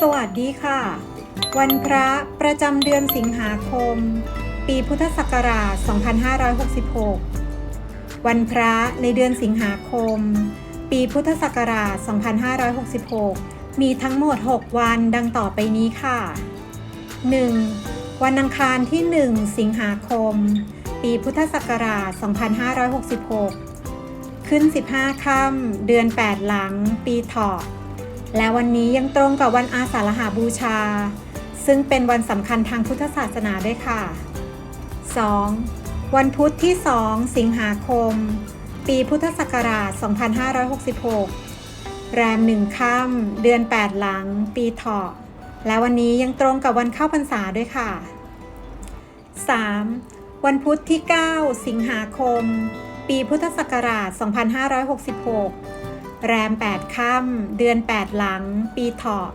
สวัสดีค่ะ วันพระประจำเดือนสิงหาคม ปีพุทธศักราช 2566 วันพระในเดือนสิงหาคม ปีพุทธศักราช 2566 มีทั้งหมด 6 วันดังต่อไปนี้ค่ะ 1. วันอังคารที่ 1 สิงหาคม ปีพุทธศักราช 2566 ขึ้น 15 ค่ำเดือน 8 หลัง ปีเถาะ และวันนี้ยังตรงกับวันอาสาฬหาบูชา ซึ่งเป็นวันสำคัญทางพุทธศาสนาด้วยค่ะ 2. วันพุธที่ 2 สิงหาคม ปีพุทธศักราช 2566 แรมหนึ่งค่ำเดือน 8 หลัง ปีเถาะ และวันนี้ยังตรงกับวันเข้าพรรษาด้วยค่ะ 3. วันพุธที่ 9 สิงหาคม ปีพุทธศักราช 2566 แรม 8 ค่ำ เดือน 8 หลัง ปีเถาะ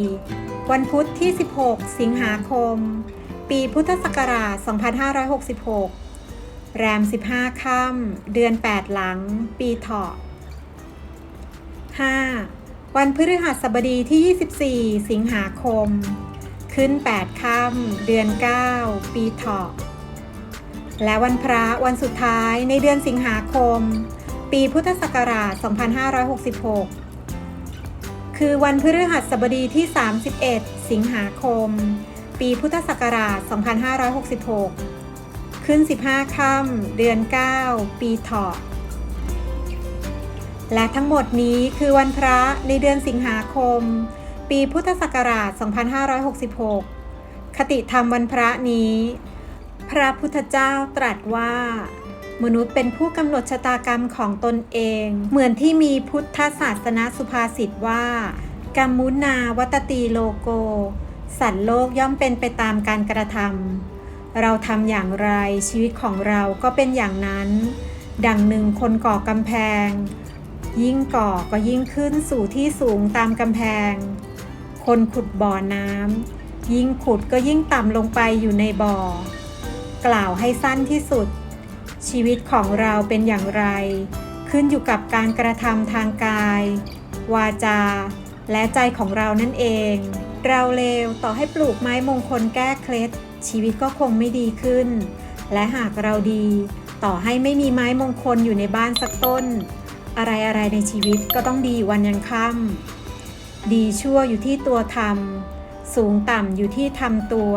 4. วันพุธที่ 16 สิงหาคม ปีพุทธศักราช 2566 แรม 15 ค่ำ เดือน 8 หลัง ปีเถาะ 5. วันพฤหัสบดีที่ 24 สิงหาคม ขึ้น 8 ค่ำ เดือน 9 ปีเถาะ และวันพระวันสุดท้ายในเดือนสิงหาคม ปีพุทธศักราช 2566 คือวันพฤหัสบดีที่ 31 สิงหาคม ปีพุทธศักราช 2566 ขึ้น 15 ค่ำเดือน 9 ปีเถาะ และทั้งหมดนี้คือวันพระในเดือนสิงหาคม ปีพุทธศักราช 2566 คติธรรมวันพระนี้ พระพุทธเจ้าตรัสว่า มนุษย์เป็นผู้กำหนดชะตากรรมของตนเอง เหมือนที่มีพุทธศาสนาสุภาษิตว่ากัมมุนาวัตตีโลโก สัตว์โลกย่อมเป็นไปตามการกระทำเราทำอย่างไรชีวิตของเราก็เป็นอย่างนั้น ดังหนึ่งคนก่อกำแพง ยิ่งก่อก็ยิ่งขึ้นสู่ที่สูงตามกำแพง คนขุดบ่อน้ำยิ่งขุดก็ยิ่งต่ำลงไปอยู่ในบ่อ กล่าวให้สั้นที่สุด ชีวิตของเราเป็นอย่างไร ขึ้นอยู่กับการกระทำทางกาย วาจา และใจของเรานั่นเอง เราเลวต่อให้ปลูกไม้มงคลแก้เคล็ด ชีวิตก็คงไม่ดีขึ้น และหากเราดี ต่อให้ไม่มีไม้มงคลอยู่ในบ้านสักต้น อะไรอะไรในชีวิตก็ต้องดีวันยังค่ำดีชั่วอยู่ที่ตัวทำสูงต่ำอยู่ที่ทำตัว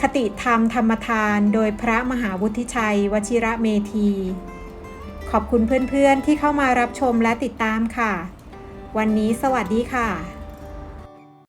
คติธรรมธรรมทานโดยพระมหาวุฒิชัย วชิระเมธี ขอบคุณเพื่อนๆที่เข้ามารับชมและติดตามค่ะ วันนี้สวัสดีค่ะ